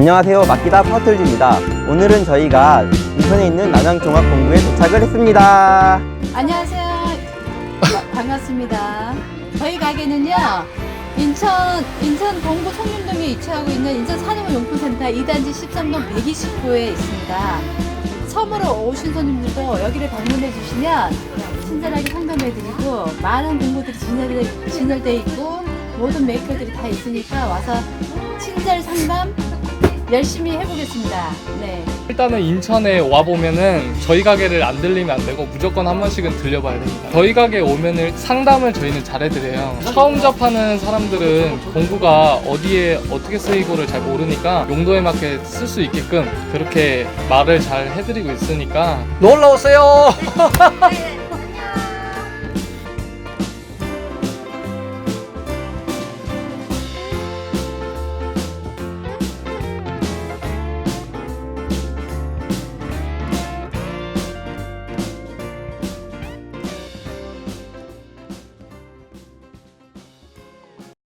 안녕하세요. 마키다 파워툴즈입니다. 오늘은 저희가 인천에 있는 남양종합공부에 도착을 했습니다. 안녕하세요. 바- 반갑습니다. 저희 가게는요. 인천 인천 동구 송림동에 위치하고 있는 인천 산업용품센터 2단지 13동 129에 있습니다. 처음으로 오신 손님들도 여기를 방문해 주시면 친절하게 상담해 드리고 많은 공부들이 진열돼, 진열돼 있고 모든 메이커들이 다 있으니까 와서 친절 상담 열심히 해보겠습니다. 네. 일단은 인천에 와 보면은 저희 가게를 안 들리면 안 되고 무조건 한 번씩은 들려봐야 됩니다. 저희 가게 오면은 상담을 저희는 잘 해드려요. 처음 접하는 사람들은 공구가 어디에 어떻게 쓰이고를 잘 모르니까 용도에 맞게 쓸 수 있게끔 그렇게 말을 잘 해드리고 있으니까 놀러 오세요. 네,